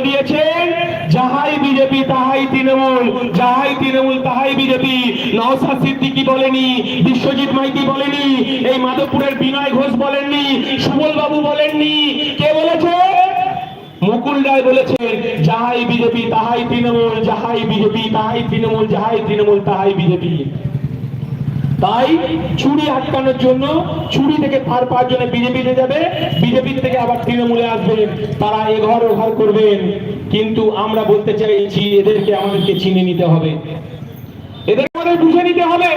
দিয়েছেন, যাহাই বিজেপি, তাহাই তৃণমূল, যাহাই তৃণমূল, তাহাই বিজেপি। নওসাদ সিদ্দিকি বলেনি, বিশ্বজিৎ মাইতি বলেনি, এই মাধবপুরের বিনয় ঘোষ বলেননি সুবল বাবু বলেননি। কে বলেছে? মুকুল রায় বলেছেন, যাহাই বিজেপি, তাহাই তৃণমূল, যাহাই বিজেপি, তাহাই তৃণমূল, যাহাই তৃণমূল, তাহাই বিজেপি। তাই চুরি আটকানোর জন্য চুরি থেকে পার পাওয়ার জন্য বিজেপিতে যাবে বিজেপির থেকে আবার তৃণমূলে আসবেন। তারা এ এঘর ওঘর করবেন। কিন্তু আমরা বলতে চাইছি, এদেরকে আমাদেরকে চিনে নিতে হবে। এদের আমাদের বুঝে নিতে হবে,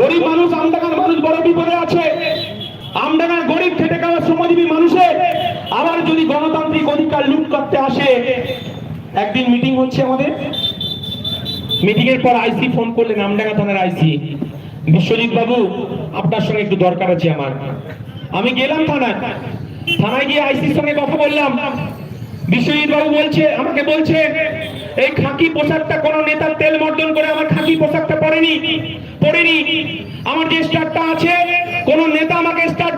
গরিব মানুষ আমদাকার মানুষ বড় বিপদে আছে। আমদাকার গরিব খেটে খাওয়া শ্রমজীবী মানুষের আবার যদি গণতান্ত্রিক অধিকার লুট করতে আসে, একদিন মিটিং হচ্ছে আমাদের। মিটিং এর পর আইসি ফোন করলেন, আমডাঙ্গা থানার আইসি বিশ্বজিৎ বাবু, আপনার সঙ্গে একটু দরকার আছে আমার। আমি গেলাম থানায়। থানায় গিয়ে আইসির সঙ্গে কথা বললাম। বিশ্বজিৎ বাবু বলছে, আমাকে বলছে, এই খাকি পোশাকটা কোন নেতার তেল মর্দন করে আমার খাকি পোশাকটা পরেনি পরেনি। আমার যে স্টারটা আছে, কোন নেতা আমাকে স্টার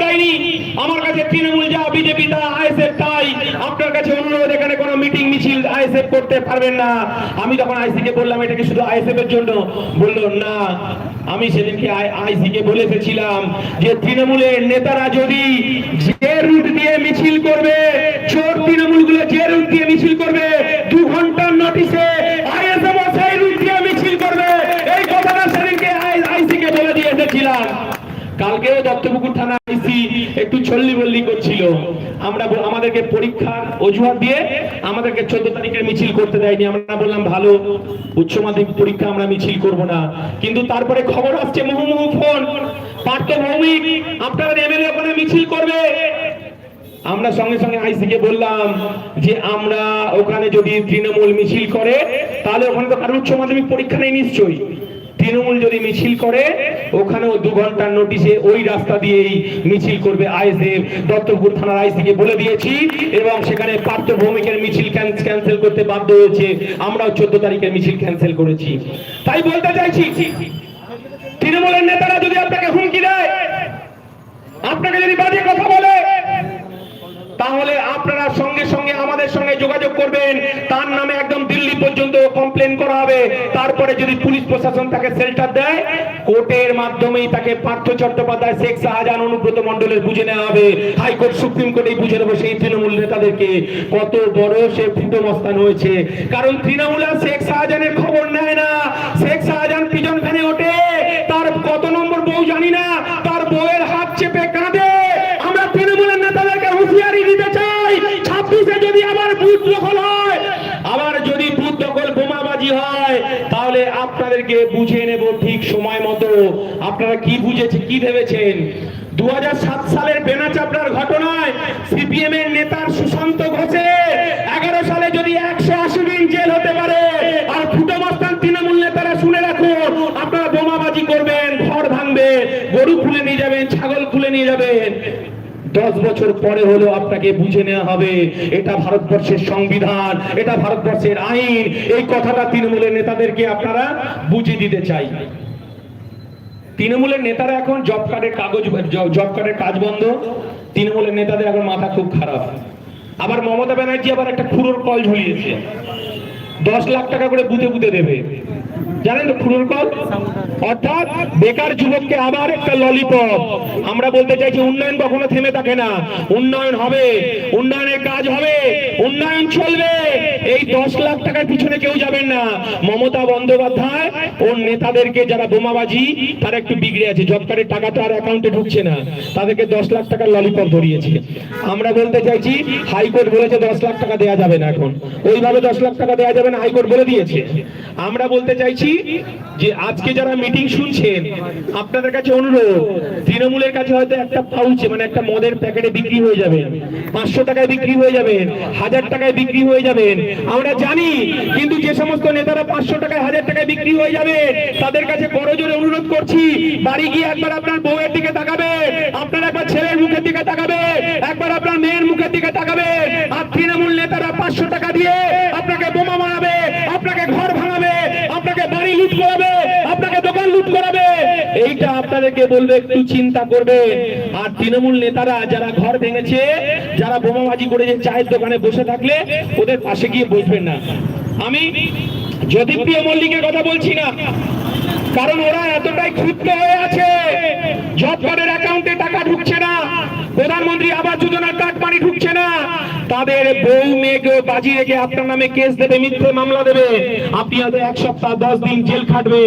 আইএসএফ করতে পারবেন না। আমি তখন আইসি কে বললাম এটা কি শুধু আইএসএফ এর জন্য? বলল, না, আমি সেদিনকে আইসি কে বলে এসেছিলাম যে তৃণমূলের নেতারা যদি যে রুট দিয়ে মিছিল করবে, চোর তৃণমূলগুলো যে রুট দিয়ে মিছিল করবে, দু ঘণ্টার নোটিশে সেই রুট দিয়ে মিছিল করবে। এই কথাটা সেদিনকে আইসি কে বলে দিয়ে এসেছিলাম। কালকেও দত্তপুকুর থানা আইসি একটু ছল্লি বল্লি করছিল। আমরা আমাদেরকে পরীক্ষার অজুহাত দিয়ে আমাদেরকে চোদ্দ তারিখের মিছিল করতে দেয়নি। আমরা বললাম, ভালো, উচ্চ মাধ্যমিক পরীক্ষা আমরা মিছিল করব না। কিন্তু তারপরে খবর আসছে মুহুমুহু ফোন। পার্থ ভৌমিক, আপনারা এমএলএ ওখানে মিছিল করবে। আমরা সঙ্গে সঙ্গে আইসি কে বললাম যে, আমরা ওখানে যদি তৃণমূল মিছিল করে, তাহলে ওখানে তো কারও উচ্চ মাধ্যমিক পরীক্ষা নেই নিশ্চয়ই। তৃণমূল যদি মিছিল করে ওখানেও দু ঘণ্টার নোটিশে ওই রাস্তা দিয়েই মিছিল করবে আইএসএফ। দত্তপুর থানার আইসি কে বলে দিয়েছি এবং সেখানে পার্থ ভৌমিকের মিছিল ক্যান্সেল করতে বাধ্য হয়েছে। আমরাও চোদ্দ তারিখের মিছিল ক্যান্সেল করেছি। তাই বলতে চাইছি, তৃণমূলের নেতারা যদি আপনাকে হুমকি দেয়, আপনাকে যদি বাজে কথা বলে, তাহলে আপনারা সঙ্গে সঙ্গে আমাদের সঙ্গে যোগাযোগ করবেন। তার নামে একদম কমপ্লেন করা হবে। তারপরে যদি পুলিশ প্রশাসন তাকে শেল্টার দেয়, কোর্টের মাধ্যমেই তাকে পার্থ চট্টোপাধ্যায়, শেখ শাহজাহান অনুব্রত মন্ডলের বুঝে নেওয়া হবে। হাইকোর্ট, সুপ্রিম কোর্টেই বুঝে নেব সেই তৃণমূল নেতাদেরকে। কত বড় সে মস্তান হয়েছে। কারণ তৃণমূল শেখ শাহজাহানের খবর নেয় না। শেখ শাহজাহান পিজন ফ্যানে ওঠে তার কত নম্বর বউ জানি না তার বউয়ের হাত চেপে কাঁদে আমরা তৃণমূলের নেতাদেরকে হুঁশিয়ারি দিতে চাই ছাব্বিশে যদি আবার বুথ দখল হয় আবার যদি বুথ দখল বোমাবাজি হয়, তাহলে আপনাদেরকে বুঝে নেব ঠিক সময় মতো। আপনারা কি বুঝেছে, কি ভেবেছেন? দু হাজার সাত সালের বেনা চাপড়ার ঘটনায় সিপিএম এর নেতার সুশান্ত ঘোষে এগারো সালে যদি একশো আশি দিন জেল হতে পারে, আর ফুটো মস্তান তৃণমূল নেতারা শুনে রাখুন, আপনারা বোমাবাজি করবেন, ঘর ভাঙবেন, গরু খুলে নিয়ে যাবেন, ছাগল খুলে নিয়ে যাবেন। দশ বছর পরে হলেও আপনাকে বুঝে নেওয়া হবে, এটা ভারতবর্ষের সংবিধান, এটা ভারতবর্ষের আইন। এই কথাটা তৃণমূলের নেতাদেরকে আপনারা বুঝিয়ে দিতে চাই। তৃণমূলের নেতারা এখন জব কার্ডের কাগজ জব কার্ডের কাজ বন্ধ। তৃণমূলের নেতাদের এখন মাথা খুব খারাপ। আবার মমতা ব্যানার্জি আবার একটা খুঁড়োর কল ঝুলিয়েছে। দশ লাখ টাকা করে বুঝে বুঝে দেবে। জানেন খুঁড়োর কল অর্থাৎ বেকার যুবককে আবার একটা ললিপপ আমরা বলতে চাইছি উন্নয়ন কখনো থেমে থাকে না। উন্নয়ন হবে, উন্নয়নের কাজ হবে, উন্নয়ন চলবে। এই দশ লাখ টাকার পিছনে কেউ যাবেন না। মমতা বন্দ্যোপাধ্যায় ওর নেতাদেরকে যারা বোমাবাজি, তারা একটু বিগড়ে আছে। জব কার্ডের টাকা তো আর অ্যাকাউন্টে ঢুকছে না। তাদেরকে দশ লাখ টাকার ললিপপ ধরিয়েছে। আমরা বলতে চাইছি, হাইকোর্ট বলেছে দশ লাখ টাকা দেওয়া যাবে না এখন। ওইভাবে দশ লাখ টাকা দেওয়া যাবে না, হাইকোর্ট বলে দিয়েছে। আমরা বলতে চাইছি যে, আজকে যারা মিটিং শুনছেন, আপনাদের কাছে অনুরোধ তৃণমূলের কাছে হয়তো একটা পাউচে মানে একটা মদের প্যাকেটে বিক্রি হয়ে যাবে। পাঁচশো টাকায় বিক্রি হয়ে যাবেন হাজার টাকায় বিক্রি হয়ে যাবে। আমরা জানি, কিন্তু যে সমস্ত নেতারা পাঁচশো টাকায়, হাজার টাকায় বিক্রি হয়ে যাবে, তাদের কাছে বড় জোরে অনুরোধ করছি, বাড়ি গিয়ে একবার আপনার বউয়ের দিকে তাকাবেন, আপনার একবার ছেলের মুখের দিকে তাকাবে একবার আপনার মেয়ের মুখের দিকে তাকাবে আর তৃণমূল নেতারা পাঁচশো টাকা দিয়ে আপনাকে বোমা মারাবে আপনাকে ঘর ভাঙাবে আপনাকে বাড়ি লুট করাবে আপনাকে দোকান লুট করাবে এইটা আপনাদের আপনাদেরকে বলবে একটু চিন্তা করবে। আর তৃণমূল নেতারা যারা ঘর ভেঙেছে, যারা বোমাবাজি করে যে চায়ের দোকানে বসে থাকলে, ওদের পাশে গিয়ে বসবেন না। আমি জ্যোতিপ্রিয় মল্লিকের কথা বলছি না। কারণ ওরা এতটাই ক্ষুব্ধ হয়ে আছে। জব অ্যাকাউন্টে টাকা ঢুকছে না। প্রধানমন্ত্রী আবাস যোজনার কার্ড পানি ঢুকছে না। তাদের বউ মেয়েকে বাজি রেখে আপনার নামে কেস দেবে, মিথ্যে মামলা দেবে। আপনি হয়তো এক সপ্তাহ দশ দিন জেল খাটবে